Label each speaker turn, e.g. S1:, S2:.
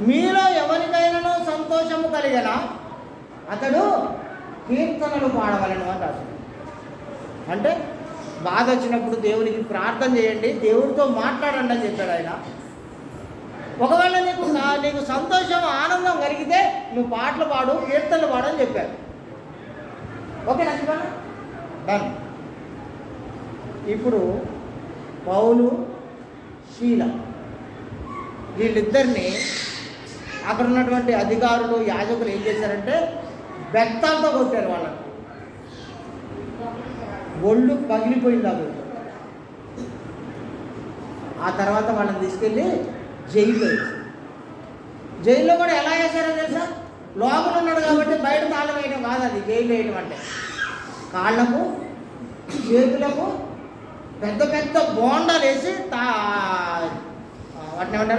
S1: మీలో ఎవరికైనా సంతోషము కలిగిన? అతడు కీర్తనలు పాడవలను అని రాశాడు. అంటే బాధ వచ్చినప్పుడు దేవునికి ప్రార్థన చేయండి దేవుడితో మాట్లాడండి అని చెప్పాడు ఆయన. ఒకవేళ నీకు నీకు సంతోషం ఆనందం కలిగితే నువ్వు పాటలు పాడు కీర్తనలు పాడు అని చెప్పారు ఓకే నచ్చిపోయినా డన్ ఇప్పుడు పౌలు శీల వీళ్ళిద్దరిని అక్కడ ఉన్నటువంటి అధికారులు యాజకులు ఏం చేశారంటే బెత్తాలతో కొట్టారు వాళ్ళకి ఒళ్ళు పగిలిపోయింది అప్పుడు ఆ తర్వాత వాళ్ళని తీసుకెళ్ళి జైల్లో జైల్లో కూడా ఎలా వేశారో తెలుసా? లోపల ఉన్నాడు కాబట్టి బయట తాళం వేయడం కాదు అది జైలు వేయడం అంటే. కాళ్ళకు చేతులకు పెద్ద పెద్ద బోండాలు వేసి తా వాటిని ఏమంటారు?